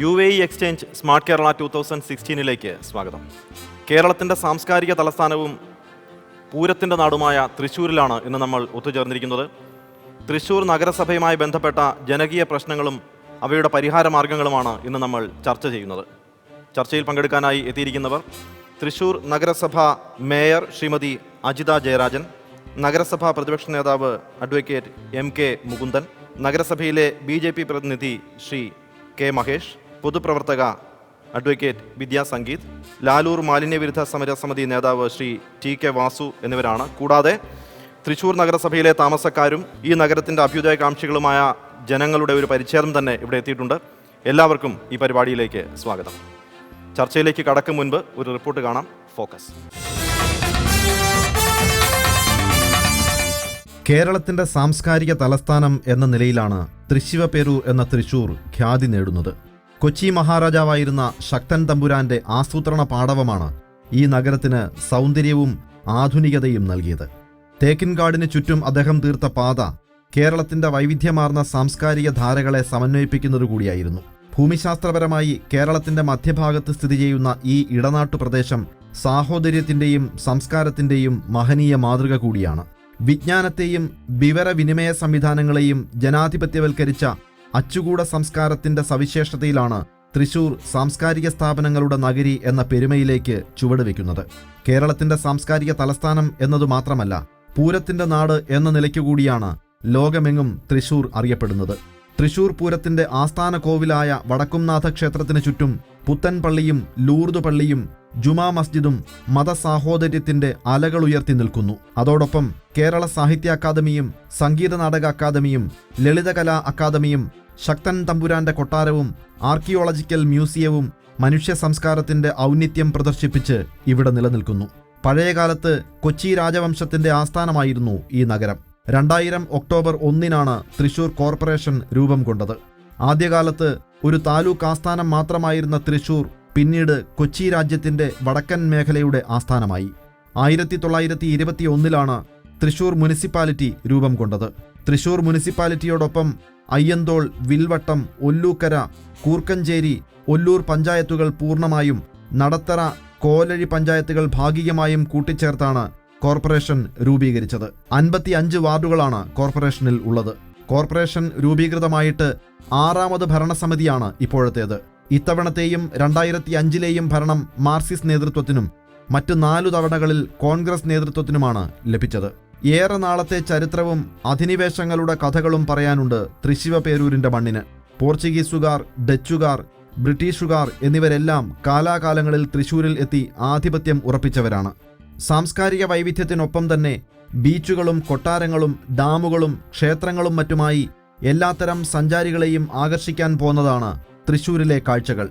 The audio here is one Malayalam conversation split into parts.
U A E exchange smart Kerala two thousand സിക്സ്റ്റീനിലേക്ക് സ്വാഗതം. കേരളത്തിന്റെ സാംസ്കാരിക തലസ്ഥാനവും പൂരത്തിന്റെ നാടുമായ തൃശ്ശൂരിലാണ് ഇന്ന് നമ്മൾ ഒത്തുചേർന്നിരിക്കുന്നത്. തൃശ്ശൂർ നഗരസഭയുമായി ബന്ധപ്പെട്ട ജനകീയ പ്രശ്നങ്ങളും അവയുടെ പരിഹാര മാർഗങ്ങളുമാണ് ഇന്ന് നമ്മൾ ചർച്ച ചെയ്യുന്നത്. ചർച്ചയിൽ പങ്കെടുക്കാനായി എത്തിയിരിക്കുന്നവർ തൃശ്ശൂർ നഗരസഭ മേയർ ശ്രീമതി അജിത ജയരാജൻ നഗരസഭാ പ്രതിപക്ഷ നേതാവ് അഡ്വക്കേറ്റ് എം കെ മുകുന്ദൻ നഗരസഭയിലെ ബി പ്രതിനിധി ശ്രീ കെ മഹേഷ് പൊതുപ്രവർത്തക അഡ്വക്കേറ്റ് വിദ്യാ സംഗീത് ലാലൂർ മാലിന്യവിരുദ്ധ സമരസമിതി നേതാവ് ശ്രീ ടി കെ വാസു എന്നിവരാണ്. കൂടാതെ തൃശൂർ നഗരസഭയിലെ താമസക്കാരും ഈ നഗരത്തിന്റെ അഭ്യുദയകാംക്ഷികളുമായ ജനങ്ങളുടെ ഒരു പരിച്ഛേദം തന്നെ ഇവിടെ എത്തിയിട്ടുണ്ട്. എല്ലാവർക്കും ഈ പരിപാടിയിലേക്ക് സ്വാഗതം. ചർച്ചയിലേക്ക് കടക്കും മുൻപ് ഒരു റിപ്പോർട്ട് കാണാം. ഫോക്കസ്. കേരളത്തിന്റെ സാംസ്കാരിക തലസ്ഥാനം എന്ന നിലയിലാണ് തൃശ്ശിവപേരൂർ എന്ന തൃശൂർ ഖ്യാതി നേടുന്നത്. കൊച്ചി മഹാരാജാവായിരുന്ന ശക്തൻ തമ്പുരാന്റെ ആസൂത്രണ പാടവമാണ് ഈ നഗരത്തിന് സൗന്ദര്യവും ആധുനികതയും നൽകിയത്. തേക്കിൻകാടിന് ചുറ്റും അദ്ദേഹം തീർത്ത പാത കേരളത്തിന്റെ വൈവിധ്യമാർന്ന സാംസ്കാരിക ധാരകളെ സമന്വയിപ്പിക്കുന്നത് കൂടിയായിരുന്നു. ഭൂമിശാസ്ത്രപരമായി കേരളത്തിന്റെ മധ്യഭാഗത്ത് സ്ഥിതി ചെയ്യുന്ന ഈ ഇടനാട്ടു പ്രദേശം സാഹോദര്യത്തിന്റെയും സംസ്കാരത്തിന്റെയും മഹനീയ മാതൃക കൂടിയാണ്. വിജ്ഞാനത്തെയും വിവരവിനിമയ സംവിധാനങ്ങളെയും ജനാധിപത്യവൽക്കരിച്ച അച്ചുകൂട സംസ്കാരത്തിന്റെ സവിശേഷതയിലാണ് തൃശൂർ സാംസ്കാരിക സ്ഥാപനങ്ങളുടെ നഗരി എന്ന പെരുമയിലേക്ക് ചുവടുവെക്കുന്നത്. കേരളത്തിന്റെ സാംസ്കാരിക തലസ്ഥാനം എന്നതു മാത്രമല്ല പൂരത്തിന്റെ നാട് എന്ന നിലയ്ക്കുകൂടിയാണ് ലോകമെങ്ങും തൃശൂർ അറിയപ്പെടുന്നത്. തൃശൂർ പൂരത്തിന്റെ ആസ്ഥാന കോവിലായ വടക്കുംനാഥ ക്ഷേത്രത്തിനു ചുറ്റും പുത്തൻപള്ളിയും ലൂർദ് പള്ളിയും ജുമാ മസ്ജിദും മതസാഹോദര്യത്തിന്റെ അലകളുയർത്തി നിൽക്കുന്നു. അതോടൊപ്പം കേരള സാഹിത്യ അക്കാദമിയും സംഗീത നാടക അക്കാദമിയും ലളിതകലാ അക്കാദമിയും ശക്തൻ തമ്പുരാന്റെ കൊട്ടാരവും ആർക്കിയോളജിക്കൽ മ്യൂസിയവും മനുഷ്യ സംസ്കാരത്തിന്റെ ഔന്നിത്യം പ്രദർശിപ്പിച്ച് ഇവിടെ നിലനിൽക്കുന്നു. പഴയകാലത്ത് കൊച്ചി രാജവംശത്തിന്റെ ആസ്ഥാനമായിരുന്നു ഈ നഗരം. രണ്ടായിരം ഒക്ടോബർ ഒന്നിനാണ് തൃശൂർ കോർപ്പറേഷൻ രൂപം കൊണ്ടത്. ആദ്യകാലത്ത് ഒരു താലൂക്ക് ആസ്ഥാനം മാത്രമായിരുന്ന തൃശൂർ പിന്നീട് കൊച്ചി രാജ്യത്തിന്റെ വടക്കൻ മേഖലയുടെ ആസ്ഥാനമായി. ആയിരത്തി തൊള്ളായിരത്തി ഇരുപത്തി ഒന്നിലാണ് തൃശൂർ മുനിസിപ്പാലിറ്റി രൂപം കൊണ്ടത്. തൃശൂർ മുനിസിപ്പാലിറ്റിയോടൊപ്പം അയ്യന്തോൾ വിൽവട്ടം ഒല്ലൂക്കര കൂർക്കഞ്ചേരി ഒല്ലൂർ പഞ്ചായത്തുകൾ പൂർണമായും നടത്തറ കോലഴി പഞ്ചായത്തുകൾ ഭാഗികമായും കൂട്ടിച്ചേർത്താണ് കോർപ്പറേഷൻ രൂപീകരിച്ചത്. അൻപത്തി അഞ്ച് വാർഡുകളാണ് കോർപ്പറേഷനിൽ ഉള്ളത്. കോർപ്പറേഷൻ രൂപീകൃതമായിട്ട് ആറാമത് ഭരണസമിതിയാണ് ഇപ്പോഴത്തേത്. ഇത്തവണത്തെയും രണ്ടായിരത്തി അഞ്ചിലെയും ഭരണം മാർസിസ് നേതൃത്വത്തിനും മറ്റു നാലു തവണകളിൽ കോൺഗ്രസ് നേതൃത്വത്തിനുമാണ് ലഭിച്ചത്. ഏറെ നാളത്തെ ചരിത്രവും അധിനിവേശങ്ങളുടെ കഥകളും പറയാനുണ്ട് തൃശിവ പേരൂരിന്റെ മണ്ണിന്. പോർച്ചുഗീസുകാർ ഡച്ചുകാർ ബ്രിട്ടീഷുകാർ എന്നിവരെല്ലാം കാലാകാലങ്ങളിൽ തൃശൂരിൽ എത്തി ആധിപത്യം ഉറപ്പിച്ചവരാണ്. സാംസ്കാരിക വൈവിധ്യത്തിനൊപ്പം തന്നെ ബീച്ചുകളും കൊട്ടാരങ്ങളും ഡാമുകളും ക്ഷേത്രങ്ങളും മറ്റുമായി എല്ലാത്തരം സഞ്ചാരികളെയും ആകർഷിക്കാൻ പോന്നതാണ് തൃശൂരിലെ കാഴ്ചകൾ.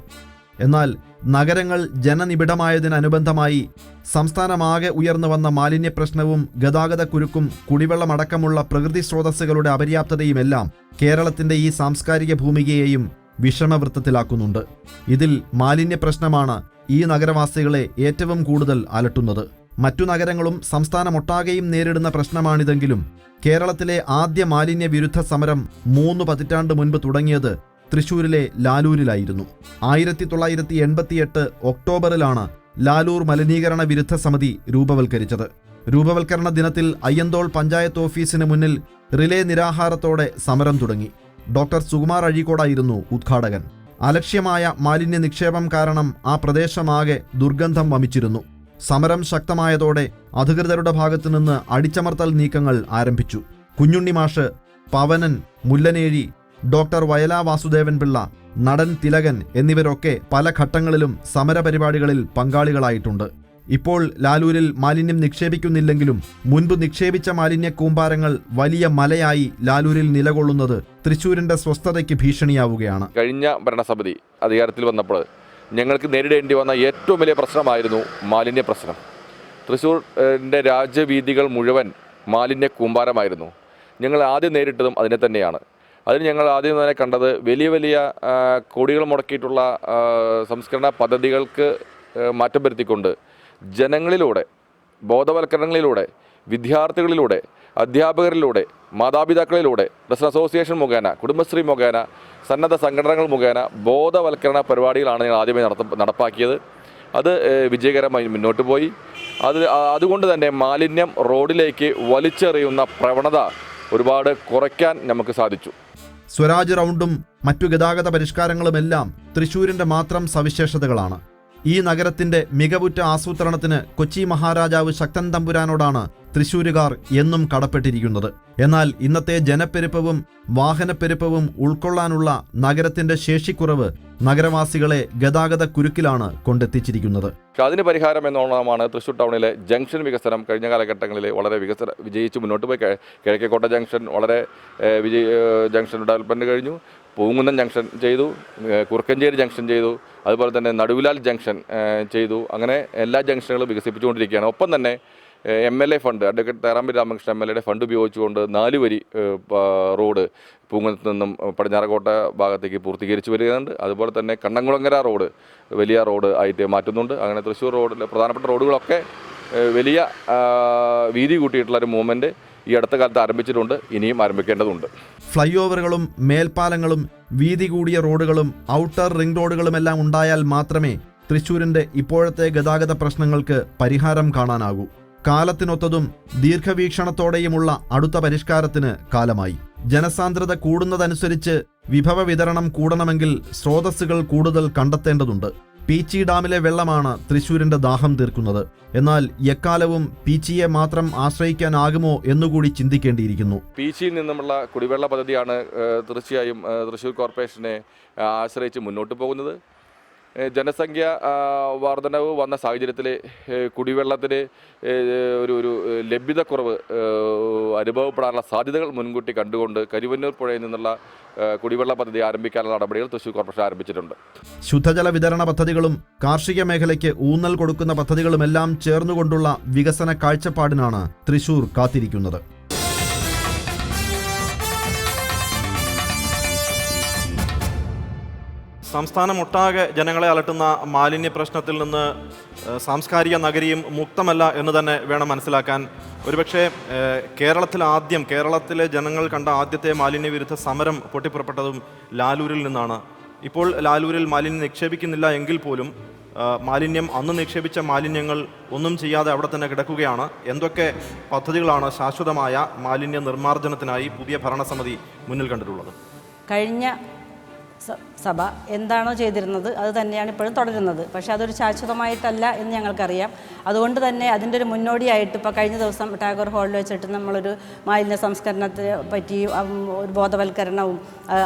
എന്നാൽ നഗരങ്ങൾ ജനനിബിഡമായതിനനുബന്ധമായി സംസ്ഥാനമാകെ ഉയർന്നു വന്ന മാലിന്യ പ്രശ്നവും ഗതാഗത കുരുക്കും കുടിവെള്ളമടക്കമുള്ള പ്രകൃതി സ്രോതസ്സുകളുടെ അപര്യാപ്തതയുമെല്ലാം കേരളത്തിന്റെ ഈ സാംസ്കാരിക ഭൂമികയെയും വിഷമവൃത്തത്തിലാക്കുന്നുണ്ട്. ഇതിൽ മാലിന്യ പ്രശ്നമാണ് ഈ നഗരവാസികളെ ഏറ്റവും കൂടുതൽ അലട്ടുന്നത്. മറ്റു നഗരങ്ങളും സംസ്ഥാനമൊട്ടാകെയും നേരിടുന്ന പ്രശ്നമാണിതെങ്കിലും കേരളത്തിലെ ആദ്യ മാലിന്യ വിരുദ്ധ സമരം മൂന്ന് പതിറ്റാണ്ട് മുൻപ് തുടങ്ങിയത് തൃശൂരിലെ ലാലൂരിലായിരുന്നു. ആയിരത്തി തൊള്ളായിരത്തി എൺപത്തിയെട്ട് ഒക്ടോബറിലാണ് ലാലൂർ മലിനീകരണ വിരുദ്ധ സമിതി രൂപവൽക്കരിച്ചത്. രൂപവൽക്കരണ ദിനത്തിൽ അയ്യന്തോൾ പഞ്ചായത്ത് ഓഫീസിന് മുന്നിൽ റിലേ നിരാഹാരത്തോടെ സമരം തുടങ്ങി. ഡോക്ടർ സുകുമാർ അഴീക്കോടായിരുന്നു ഉദ്ഘാടകൻ. അലക്ഷ്യമായ മാലിന്യ നിക്ഷേപം കാരണം ആ പ്രദേശമാകെ ദുർഗന്ധം വമിച്ചിരുന്നു. സമരം ശക്തമായതോടെ അധികൃതരുടെ ഭാഗത്തുനിന്ന് അടിച്ചമർത്തൽ നീക്കങ്ങൾ ആരംഭിച്ചു. കുഞ്ഞുണ്ണി മാഷ് പവനൻ മുല്ലനേഴി ഡോക്ടർ വയല വാസുദേവൻ പിള്ള നടൻ തിലകൻ എന്നിവരൊക്കെ പല ഘട്ടങ്ങളിലും സമരപരിപാടികളിൽ പങ്കാളികളായിട്ടുണ്ട്. ഇപ്പോൾ ലാലൂരിൽ മാലിന്യം നിക്ഷേപിക്കുന്നില്ലെങ്കിലും മുൻപ് നിക്ഷേപിച്ച മാലിന്യ കൂമ്പാരങ്ങൾ വലിയ മലയായി ലാലൂരിൽ നിലകൊള്ളുന്നത് തൃശൂരിന്റെ സ്വസ്ഥതയ്ക്ക് ഭീഷണിയാവുകയാണ്. കഴിഞ്ഞ ഭരണസമിതി അധികാരത്തിൽ വന്നപ്പോൾ ഞങ്ങൾക്ക് നേരിടേണ്ടി വന്ന ഏറ്റവും വലിയ പ്രശ്നമായിരുന്നു മാലിന്യ പ്രശ്നം. തൃശ്ശൂരിന്റെ രാജ്യവീതികൾ മുഴുവൻ മാലിന്യ കൂമ്പാരമായിരുന്നു. ഞങ്ങൾ ആദ്യം നേരിട്ടതും അതിനെ തന്നെയാണ്. അതിന് ഞങ്ങൾ ആദ്യം തന്നെ കണ്ടത് വലിയ വലിയ കോടികൾ മുടക്കിയിട്ടുള്ള സംസ്കരണ പദ്ധതികൾക്ക് മാറ്റം വരുത്തിക്കൊണ്ട് ജനങ്ങളിലൂടെ ബോധവൽക്കരണങ്ങളിലൂടെ വിദ്യാർത്ഥികളിലൂടെ അധ്യാപകരിലൂടെ മാതാപിതാക്കളിലൂടെ പ്രസ് അസോസിയേഷൻ മുഖേന കുടുംബശ്രീ മുഖേന സന്നദ്ധ സംഘടനകൾ മുഖേന ബോധവൽക്കരണ പരിപാടികളാണ് ഞങ്ങൾ ആദ്യമേ നടപ്പാക്കിയത്. അത് വിജയകരമായി മുന്നോട്ട് പോയി. അത് അതുകൊണ്ട് തന്നെ മാലിന്യം റോഡിലേക്ക് വലിച്ചെറിയുന്ന പ്രവണത ഒരുപാട് കുറയ്ക്കാൻ നമുക്ക് സാധിച്ചു. സ്വരാജ് റൗണ്ടും മറ്റു ഗതാഗത പരിഷ്കാരങ്ങളുമെല്ലാം തൃശൂരിന്റെ മാത്രം സവിശേഷതകളാണ്. ഈ നഗരത്തിന്റെ മികവുറ്റ ആസൂത്രണത്തിന് കൊച്ചി മഹാരാജാവ് ശക്തൻ തമ്പുരാനോടാണ് തൃശൂരുകാർ എന്നും കടപ്പെട്ടിരിക്കുന്നത്. എന്നാൽ ഇന്നത്തെ ജനപ്പെരുപ്പവും വാഹനപ്പെരുപ്പവും ഉൾക്കൊള്ളാനുള്ള നഗരത്തിന്റെ ശേഷിക്കുറവ് നഗരവാസികളെ ഗതാഗത കുരുക്കിലാണ് കൊണ്ടെത്തിച്ചിരിക്കുന്നത്. അതിന് പരിഹാരം എന്നോണമാണ് തൃശ്ശൂർ ടൗണിലെ ജംഗ്ഷൻ വികസനം കഴിഞ്ഞ കാലഘട്ടങ്ങളിൽ വളരെ വികസന വിജയിച്ച് മുന്നോട്ട് പോയി. കിഴക്കേക്കോട്ട ജംഗ്ഷൻ വളരെ വിജയ ജംഗ്ഷൻ ഡെവലപ്മെന്റ് കഴിഞ്ഞു. പൂങ്കുന്നം ജംഗ്ഷൻ ചെയ്തു. കുറുക്കഞ്ചേരി ജംഗ്ഷൻ ചെയ്തു. അതുപോലെ തന്നെ നടുവിലാൽ ജംഗ്ഷൻ ചെയ്തു. അങ്ങനെ എല്ലാ ജംഗ്ഷനുകളും വികസിപ്പിച്ചുകൊണ്ടിരിക്കുകയാണ്. ഒപ്പം തന്നെ M L A fund advocate Therambil Ramakrishnan M L എയുടെ ഫണ്ട് ഉപയോഗിച്ചുകൊണ്ട് നാല് വരി റോഡ് പൂങ്കുന്നത്ത് നിന്നും പടിഞ്ഞാറക്കോട്ട ഭാഗത്തേക്ക് പൂർത്തീകരിച്ച് വരികയുണ്ട്. അതുപോലെ തന്നെ കണ്ണംകുളങ്ങര റോഡ് വലിയ റോഡ് ആയിട്ട് മാറ്റുന്നുണ്ട്. അങ്ങനെ തൃശ്ശൂർ റോഡിലെ പ്രധാനപ്പെട്ട റോഡുകളൊക്കെ വലിയ വീതി കൂട്ടിയിട്ടുള്ള ഒരു മൂവ്മെന്റ് ഈ അടുത്ത കാലത്ത് ആരംഭിച്ചിട്ടുണ്ട് ഇനിയും ആരംഭിക്കേണ്ടതുണ്ട്. ഫ്ലൈ ഓവറുകളും മേൽപ്പാലങ്ങളും വീതി കൂടിയ റോഡുകളും ഔട്ടർ റിംഗ് റോഡുകളുമെല്ലാം ഉണ്ടായാൽ മാത്രമേ തൃശ്ശൂരിന്റെ ഇപ്പോഴത്തെ ഗതാഗത പ്രശ്നങ്ങൾക്ക് പരിഹാരം കാണാനാകൂ. കാലത്തിനൊത്തതും ദീർഘവീക്ഷണത്തോടെയുമുള്ള അടുത്ത പരിഷ്കാരത്തിന് കാലമായി. ജനസാന്ദ്രത കൂടുന്നതനുസരിച്ച് വിഭവ വിതരണം കൂടണമെങ്കിൽ സ്രോതസ്സുകൾ കൂടുതൽ കണ്ടെത്തേണ്ടതുണ്ട്. പീച്ചി ഡാമിലെ വെള്ളമാണ് തൃശൂരിന്റെ ദാഹം തീർക്കുന്നത്. എന്നാൽ എക്കാലവും പീച്ചിയെ മാത്രം ആശ്രയിക്കാനാകുമോ എന്നുകൂടി ചിന്തിക്കേണ്ടിയിരിക്കുന്നു. പീച്ചിയിൽ നിന്നുമുള്ള കുടിവെള്ള പദ്ധതിയാണ് തീർച്ചയായും തൃശൂർ കോർപ്പറേഷനെ ആശ്രയിച്ച് മുന്നോട്ട് പോകുന്നത്. ജനസംഖ്യ വർധനവ് വന്ന സാഹചര്യത്തിൽ കുടിവെള്ളത്തിന് ഒരു ഒരു ലഭ്യതക്കുറവ് അനുഭവപ്പെടാനുള്ള സാധ്യതകൾ മുൻകൂട്ടി കണ്ടുകൊണ്ട് കരുവന്നൂർ പുഴയിൽ നിന്നുള്ള കുടിവെള്ള പദ്ധതി ആരംഭിക്കാനുള്ള നടപടികൾ തൃശ്ശൂർ കോർപ്പറേഷൻ ആരംഭിച്ചിട്ടുണ്ട്. ശുദ്ധജല വിതരണ പദ്ധതികളും കാർഷിക മേഖലയ്ക്ക് ഊന്നൽ കൊടുക്കുന്ന പദ്ധതികളുമെല്ലാം ചേർന്നുകൊണ്ടുള്ള വികസന കാഴ്ചപ്പാടിനാണ് തൃശൂർ കാത്തിരിക്കുന്നത്. സംസ്ഥാനമൊട്ടാകെ ജനങ്ങളെ അലട്ടുന്ന മാലിന്യ പ്രശ്നത്തിൽ നിന്ന് സാംസ്കാരിക നഗരിയും മുക്തമല്ല എന്ന് തന്നെ വേണം മനസ്സിലാക്കാൻ. ഒരുപക്ഷെ കേരളത്തിൽ ആദ്യം കേരളത്തിലെ ജനങ്ങൾ കണ്ട ആദ്യത്തെ മാലിന്യ വിരുദ്ധ സമരം പൊട്ടിപ്പുറപ്പെട്ടതും ലാലൂരിൽ നിന്നാണ്. ഇപ്പോൾ ലാലൂരിൽ മാലിന്യം നിക്ഷേപിക്കുന്നില്ല എങ്കിൽ പോലും മാലിന്യം അന്ന് നിക്ഷേപിച്ച മാലിന്യങ്ങൾ ഒന്നും ചെയ്യാതെ അവിടെ തന്നെ കിടക്കുകയാണ്. എന്തൊക്കെ പദ്ധതികളാണ് ശാശ്വതമായ മാലിന്യ നിർമ്മാർജനത്തിനായി പുതിയ ഭരണസമിതി മുന്നിൽ കണ്ടിട്ടുള്ളത്? കഴിഞ്ഞ സഭ എന്താണോ ചെയ്തിരുന്നത് അത് തന്നെയാണ് ഇപ്പോഴും തുടരുന്നത്. പക്ഷേ അതൊരു ശാശ്വതമായിട്ടല്ല എന്ന് ഞങ്ങൾക്കറിയാം. അതുകൊണ്ട് തന്നെ അതിന്റെ ഒരു മുന്നോടിയായിട്ട് ഇപ്പോൾ കഴിഞ്ഞ ദിവസം ടാഗോർ ഹാളിൽ വെച്ചിട്ട് നമ്മളൊരു മാലിന്യ സംസ്കരണത്തെ പറ്റി ഒരു ബോധവൽക്കരണവും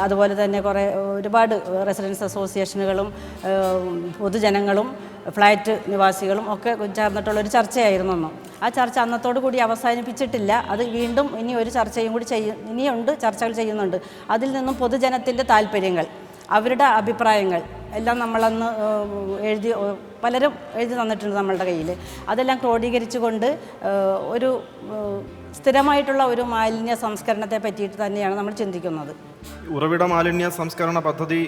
അതുപോലെ തന്നെ കുറേ ഒരുപാട് റെസിഡൻസ് അസോസിയേഷനുകളും പൊതുജനങ്ങളും ഫ്ലാറ്റ് നിവാസികളും ഒക്കെ ചേർന്നിട്ടുള്ള ഒരു ചർച്ചയായിരുന്നു അന്ന്. ആ ചർച്ച അന്നത്തോടു കൂടി അവസാനിപ്പിച്ചിട്ടില്ല. അത് വീണ്ടും ഇനി ഒരു ചർച്ചയും കൂടി ചെയ്യും ഇനിയുണ്ട് ചർച്ചകൾ ചെയ്യുന്നുണ്ട്. അതിൽ നിന്നും പൊതുജനത്തിന്റെ താല്പര്യങ്ങൾ അവരുടെ അഭിപ്രായങ്ങൾ എല്ലാം നമ്മളന്ന് എഴുതി പലരും എഴുതി തന്നിട്ടുണ്ട് നമ്മളുടെ കയ്യിൽ. അതെല്ലാം ക്രോഡീകരിച്ചു കൊണ്ട് ഒരു സ്ഥിരമായിട്ടുള്ള ഒരു മാലിന്യ സംസ്കരണത്തെ പറ്റിയിട്ട് തന്നെയാണ് നമ്മൾ ചിന്തിക്കുന്നത്. ഉറവിട മാലിന്യ സംസ്കരണ പദ്ധതി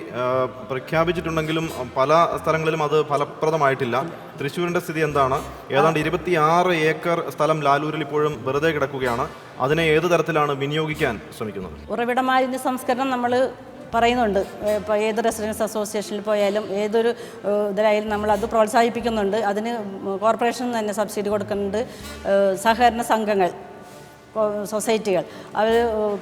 പ്രഖ്യാപിച്ചിട്ടുണ്ടെങ്കിലും പല സ്ഥലങ്ങളിലും അത് ഫലപ്രദമായിട്ടില്ല. തൃശ്ശൂരിന്റെ സ്ഥിതി എന്താണ്? ഏതാണ്ട് ഇരുപത്തിയാറ് ഏക്കർ സ്ഥലം ലാലൂരിൽ ഇപ്പോഴും വെറുതെ കിടക്കുകയാണ്. അതിനെ ഏത് തരത്തിലാണ് വിനിയോഗിക്കാൻ ശ്രമിക്കുന്നത്? ഉറവിട മാലിന്യ സംസ്കരണം നമ്മൾ പറയുന്നുണ്ട്. ഇപ്പോൾ ഏത് റെസിഡൻസ് അസോസിയേഷനിൽ പോയാലും ഏതൊരു ഇതിലായാലും നമ്മൾ അത് പ്രോത്സാഹിപ്പിക്കുന്നുണ്ട്. അതിന് കോർപ്പറേഷൻ തന്നെ സബ്സിഡി കൊടുക്കുന്നുണ്ട്. സഹകരണ സംഘങ്ങൾ സൊസൈറ്റികൾ. അവർ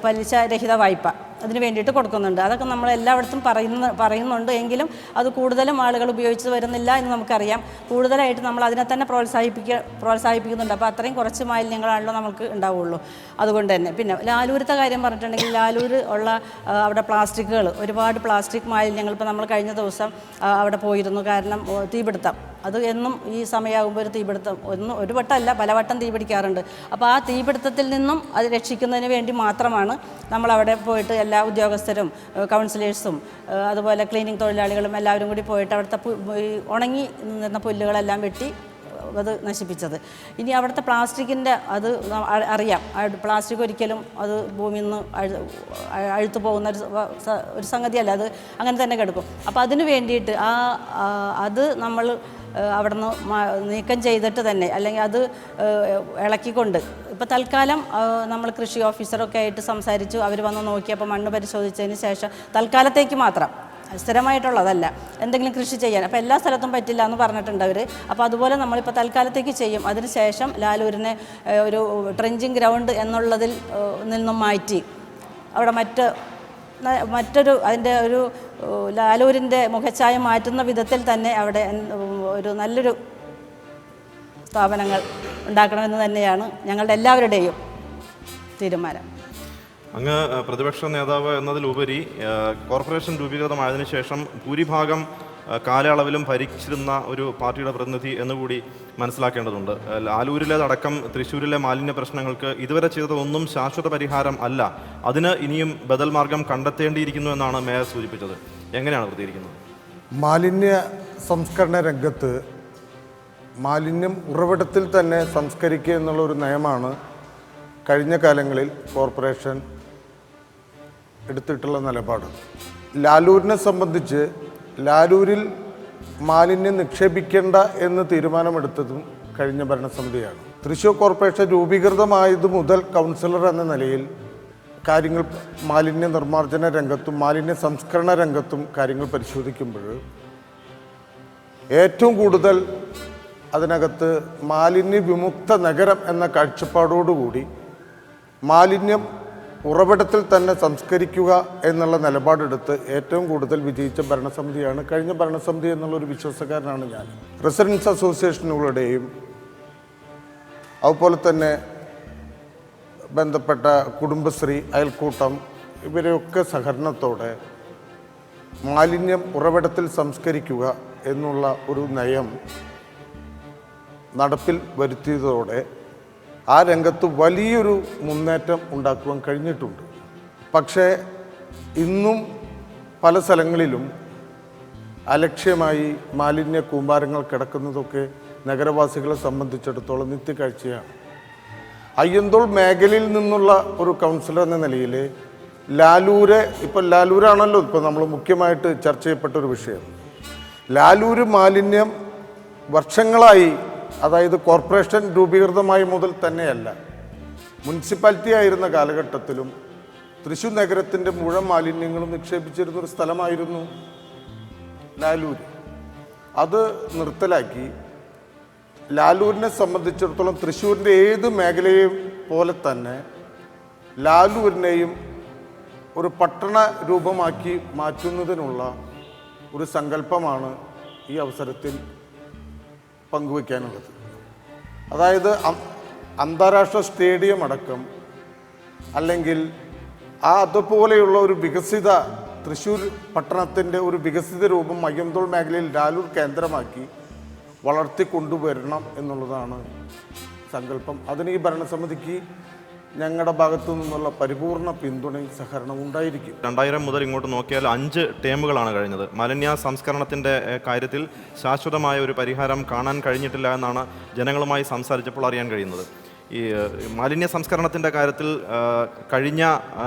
പലിശ രഹിത വായ്പ. അതിന് വേണ്ടിയിട്ട് കൊടുക്കുന്നുണ്ട്. അതൊക്കെ നമ്മൾ എല്ലായിടത്തും പറയുന്ന പറയുന്നുണ്ട് എങ്കിലും അത് കൂടുതലും ആളുകൾ ഉപയോഗിച്ച് വരുന്നില്ല എന്ന് നമുക്കറിയാം. കൂടുതലായിട്ട് നമ്മൾ അതിനെ തന്നെ പ്രോത്സാഹിപ്പിക്ക പ്രോത്സാഹിപ്പിക്കുന്നുണ്ട്. അപ്പോൾ അത്രയും കുറച്ച് മാലിന്യങ്ങളാണല്ലോ നമുക്ക് ഉണ്ടാവുള്ളൂ. അതുകൊണ്ട് തന്നെ. പിന്നെ ലാലൂരത്തെ കാര്യം പറഞ്ഞിട്ടുണ്ടെങ്കിൽ ലാലൂർ ഉള്ള അവിടെ പ്ലാസ്റ്റിക്കുകൾ ഒരുപാട് പ്ലാസ്റ്റിക് മാലിന്യങ്ങൾ ഇപ്പോൾ നമ്മൾ കഴിഞ്ഞ ദിവസം അവിടെ പോയിരുന്നു. കാരണം തീപിടുത്തം. അത് എന്നും ഈ സമയമാകുമ്പോൾ ഒരു തീപിടുത്തം ഒന്നും ഒരു വട്ടമല്ല പലവട്ടം തീ പിടിക്കാറുണ്ട്. അപ്പോൾ ആ തീപിടുത്തത്തിൽ നിന്നും അത് രക്ഷിക്കുന്നതിന് വേണ്ടി മാത്രമാണ് നമ്മൾ അവിടെ പോയിട്ട് എല്ലാ ഉദ്യോഗസ്ഥരും കൗൺസിലേഴ്സും അതുപോലെ ക്ലീനിങ് തൊഴിലാളികളും എല്ലാവരും കൂടി പോയിട്ട് അവിടുത്തെ ഉണങ്ങി നിന്ന പുല്ലുകളെല്ലാം വെട്ടി അത് നശിപ്പിച്ചത്. ഇനി അവിടുത്തെ പ്ലാസ്റ്റിക്കിന്റെ അത് അറിയാം. പ്ലാസ്റ്റിക് ഒരിക്കലും അത് ഭൂമിയിൽ നിന്ന് അഴു അഴുത്തു പോകുന്ന ഒരു ഒരു സംഗതിയല്ല. അത് അങ്ങനെ തന്നെ കിടക്കും. അപ്പോൾ അതിന് വേണ്ടിയിട്ട് ആ, അത് നമ്മൾ അവിടെ നിന്ന് നീക്കം ചെയ്തിട്ട് തന്നെ അല്ലെങ്കിൽ അത് ഇളക്കിക്കൊണ്ട്. ഇപ്പോൾ തൽക്കാലം നമ്മൾ കൃഷി ഓഫീസറൊക്കെ ആയിട്ട് സംസാരിച്ചു. അവർ വന്ന് നോക്കിയപ്പോൾ മണ്ണ് പരിശോധിച്ചതിന് ശേഷം തൽക്കാലത്തേക്ക് മാത്രം. സ്ഥിരമായിട്ടുള്ളതല്ല. എന്തെങ്കിലും കൃഷി ചെയ്യാൻ. അപ്പോൾ എല്ലാ സ്ഥലത്തും പറ്റില്ല എന്ന് പറഞ്ഞിട്ടുണ്ട് അവർ അപ്പോൾ അതുപോലെ നമ്മളിപ്പോൾ തൽക്കാലത്തേക്ക് ചെയ്യും. അതിനുശേഷം ലാലൂരിനെ ഒരു ട്രെഞ്ചിങ് ഗ്രൗണ്ട് എന്നുള്ളതിൽ നിന്നും മാറ്റി. അവിടെ മറ്റ് മറ്റൊരു അതിന്റെ ഒരു ലാലൂരിന്റെ മുഖച്ഛായ മാറ്റുന്ന വിധത്തിൽ തന്നെ അവിടെ ഒരു നല്ലൊരു സ്ഥാപനങ്ങൾ ഉണ്ടാക്കണമെന്ന് തന്നെയാണ് ഞങ്ങളുടെ എല്ലാവരുടെയും തീരുമാനം. അങ്ങ് പ്രതിപക്ഷ നേതാവ് എന്നതിലുപരി കോർപ്പറേഷൻ രൂപീകൃതമായതിനു ശേഷം ഭൂരിഭാഗം കാലയളവിലും ഭരിച്ചിരുന്ന ഒരു പാർട്ടിയുടെ പ്രതിനിധി എന്നുകൂടി മനസ്സിലാക്കേണ്ടതുണ്ട്. ആലൂരിലേതടക്കം തൃശ്ശൂരിലെ മാലിന്യ പ്രശ്നങ്ങൾക്ക് ഇതുവരെ ചെയ്തതൊന്നും ശാശ്വത പരിഹാരം അല്ല. അതിന് ഇനിയും ബദൽ മാർഗം കണ്ടെത്തേണ്ടിയിരിക്കുന്നു എന്നാണ് മേയർ സൂചിപ്പിച്ചത്. എങ്ങനെയാണ് പ്രതികരിക്കുന്നത്? മാലിന്യ സംസ്കരണ രംഗത്ത് മാലിന്യം ഉറവിടത്തിൽ തന്നെ സംസ്കരിക്കുക എന്നുള്ള ഒരു നയമാണ് കഴിഞ്ഞ കാലങ്ങളിൽ കോർപ്പറേഷൻ എടുത്തിട്ടുള്ള നിലപാട്. ലാലൂരിനെ സംബന്ധിച്ച് ലാലൂരിൽ മാലിന്യം നിക്ഷേപിക്കേണ്ട എന്ന് തീരുമാനമെടുത്തതും കഴിഞ്ഞ ഭരണസമിതിയാണ്. തൃശ്ശൂർ കോർപ്പറേഷൻ രൂപീകൃതമായത് മുതൽ കൗൺസിലർ എന്ന നിലയിൽ കാര്യങ്ങൾ മാലിന്യ നിർമ്മാർജന രംഗത്തും മാലിന്യ സംസ്കരണ രംഗത്തും കാര്യങ്ങൾ പരിശോധിക്കുമ്പോൾ ഏറ്റവും കൂടുതൽ അതിനകത്ത് മാലിന്യ വിമുക്ത നഗരം എന്ന കാഴ്ചപ്പാടോടുകൂടി മാലിന്യം ഉറവിടത്തിൽ തന്നെ സംസ്കരിക്കുക എന്നുള്ള നിലപാടെടുത്ത് ഏറ്റവും കൂടുതൽ വിജയിച്ച ഭരണസമിതിയാണ്. കഴിഞ്ഞ ഭരണസമിതി എന്നുള്ളൊരു വിശ്വാസക്കാരനാണ് ഞാൻ. റെസിഡൻസ് അസോസിയേഷനുകളുടെയും അതുപോലെ തന്നെ ബന്ധപ്പെട്ട കുടുംബശ്രീ അയൽക്കൂട്ടം ഇവരെയൊക്കെ സഹകരണത്തോടെ മാലിന്യം ഉറവിടത്തിൽ സംസ്കരിക്കുക എന്നുള്ള ഒരു നയം നടപ്പിൽ വരുത്തിയതോടെ ആ രംഗത്ത് വലിയൊരു മുന്നേറ്റം ഉണ്ടാക്കുവാൻ കഴിഞ്ഞിട്ടുണ്ട്. പക്ഷേ ഇന്നും പല സ്ഥലങ്ങളിലും അലക്ഷ്യമായി മാലിന്യ കൂമ്പാരങ്ങൾ കിടക്കുന്നതൊക്കെ നഗരവാസികളെ സംബന്ധിച്ചിടത്തോളം നിത്യക്കാഴ്ചയാണ് അയ്യന്തോൾ മേഖലയിൽ നിന്നുള്ള ഒരു കൗൺസിലർ എന്ന നിലയിൽ ലാലൂരെ ഇപ്പം ലാലൂരാണല്ലോ ഇപ്പം നമ്മൾ മുഖ്യമായിട്ട് ചർച്ച ചെയ്യപ്പെട്ട ഒരു വിഷയം. ലാലൂര് മാലിന്യം വർഷങ്ങളായി അതായത് കോർപ്പറേഷൻ രൂപീകൃതമായി മുതൽ തന്നെയല്ല. മുനിസിപ്പാലിറ്റി ആയിരുന്ന കാലഘട്ടത്തിലും തൃശ്ശൂർ നഗരത്തിന്റെ മുഴുവൻ മാലിന്യങ്ങളും നിക്ഷേപിച്ചിരുന്ന ഒരു സ്ഥലമായിരുന്നു ലാലൂർ അത് നിർത്തലാക്കി ലാലൂരിനെ സംബന്ധിച്ചിടത്തോളം തൃശ്ശൂരിന്റെ ഏത് മേഖലയെയും പോലെ തന്നെ ലാലൂരിനെയും ഒരു പട്ടണ രൂപമാക്കി മാറ്റുന്നതിനുള്ള ഒരു സങ്കല്പമാണ് ഈ അവസരത്തിൽ പങ്കുവയ്ക്കാനുള്ളത് അതായത് അന്താരാഷ്ട്ര സ്റ്റേഡിയം അടക്കം അല്ലെങ്കിൽ ആ അതുപോലെയുള്ള ഒരു വികസിത തൃശ്ശൂർ പട്ടണത്തിന്റെ ഒരു വികസിത രൂപം മയ്യന്തോൾ മേഖലയിൽ ലാലൂർ കേന്ദ്രമാക്കി വളർത്തിക്കൊണ്ടുവരണം എന്നുള്ളതാണ് സങ്കല്പം. അതിന് ഈ ഭരണസമിതിക്ക് ഞങ്ങളുടെ ഭാഗത്തു നിന്നുള്ള പരിപൂർണ പിന്തുണയും സഹകരണവും ഉണ്ടായിരിക്കും. രണ്ടായിരം മുതൽ ഇങ്ങോട്ട് നോക്കിയാൽ അഞ്ച് ടേമുകളാണ് കഴിഞ്ഞത്. മലിന്യ സംസ്കരണത്തിന്റെ കാര്യത്തിൽ ശാശ്വതമായ ഒരു പരിഹാരം കാണാൻ കഴിഞ്ഞിട്ടില്ല എന്നാണ് ജനങ്ങളുമായി സംസാരിച്ചപ്പോൾ അറിയാൻ കഴിയുന്നത്. ഈ മാലിന്യ സംസ്കരണത്തിന്റെ കാര്യത്തിൽ കഴിഞ്ഞ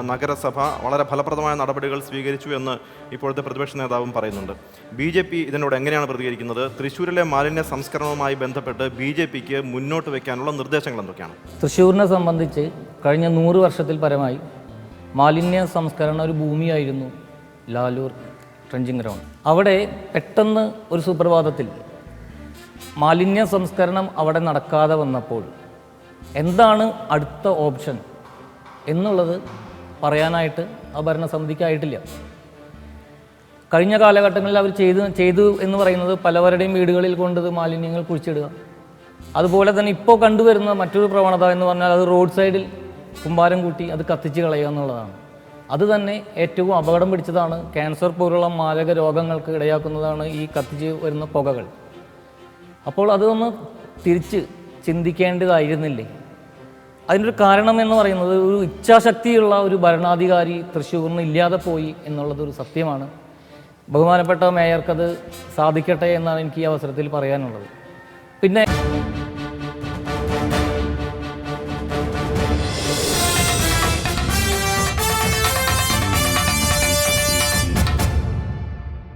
നഗരസഭ വളരെ ഫലപ്രദമായ നടപടികൾ സ്വീകരിച്ചു എന്ന് ഇപ്പോഴത്തെ പ്രതിപക്ഷ നേതാവും പറയുന്നുണ്ട്. ബി ജെ പി ഇതിനോട് എങ്ങനെയാണ് പ്രതികരിക്കുന്നത്? തൃശ്ശൂരിലെ മാലിന്യ സംസ്കരണവുമായി ബന്ധപ്പെട്ട് ബി ജെ പിക്ക് മുന്നോട്ട് വയ്ക്കാനുള്ള നിർദ്ദേശങ്ങൾ എന്തൊക്കെയാണ്? തൃശ്ശൂരിനെ സംബന്ധിച്ച് കഴിഞ്ഞ നൂറ് വർഷത്തിൽ പരമായി മാലിന്യ സംസ്കരണ ഒരു ഭൂമിയായിരുന്നു ലാലൂർ ട്രഞ്ചിങ് ഗ്രൗണ്ട്. അവിടെ പെട്ടെന്ന് ഒരു സുപ്രഭാതത്തിൽ മാലിന്യ സംസ്കരണം അവിടെ നടക്കാതെ വന്നപ്പോൾ എന്താണ് അടുത്ത ഓപ്ഷൻ എന്നുള്ളത് പറയാനായിട്ട് ആ ഭരണസമിതിക്കായിട്ടില്ല കഴിഞ്ഞ കാലഘട്ടങ്ങളിൽ അവർ ചെയ്തു ചെയ്തു എന്ന് പറയുന്നത് പലവരുടെയും വീടുകളിൽ കൊണ്ടത് മാലിന്യങ്ങൾ കുഴിച്ചിടുക. അതുപോലെ തന്നെ ഇപ്പോൾ കണ്ടുവരുന്ന മറ്റൊരു പ്രവണത എന്ന് പറഞ്ഞാൽ അത് റോഡ് സൈഡിൽ കുമ്പാരം കൂട്ടി അത് കത്തിച്ച് കളയുക എന്നുള്ളതാണ്. അത് തന്നെ ഏറ്റവും അപകടം പിടിച്ചതാണ് ക്യാൻസർ പോലുള്ള മാരക രോഗങ്ങൾക്ക് ഇടയാക്കുന്നതാണ് ഈ കത്തിച്ച് വരുന്ന പുകകൾ. അപ്പോൾ അതൊന്ന് തിരിച്ച് ചിന്തിക്കേണ്ടതായിരുന്നില്ലേ? അതിനൊരു കാരണം എന്ന് പറയുന്നത് ഒരു ഇച്ഛാശക്തിയുള്ള ഒരു ഭരണാധികാരി തൃശ്ശൂരിന് ഇല്ലാതെ പോയി എന്നുള്ളത് ഒരു സത്യമാണ്. ബഹുമാനപ്പെട്ട മേയർക്കത് സാധിക്കട്ടെ എന്നാണ് എനിക്ക് ഈ അവസരത്തിൽ പറയാനുള്ളത്.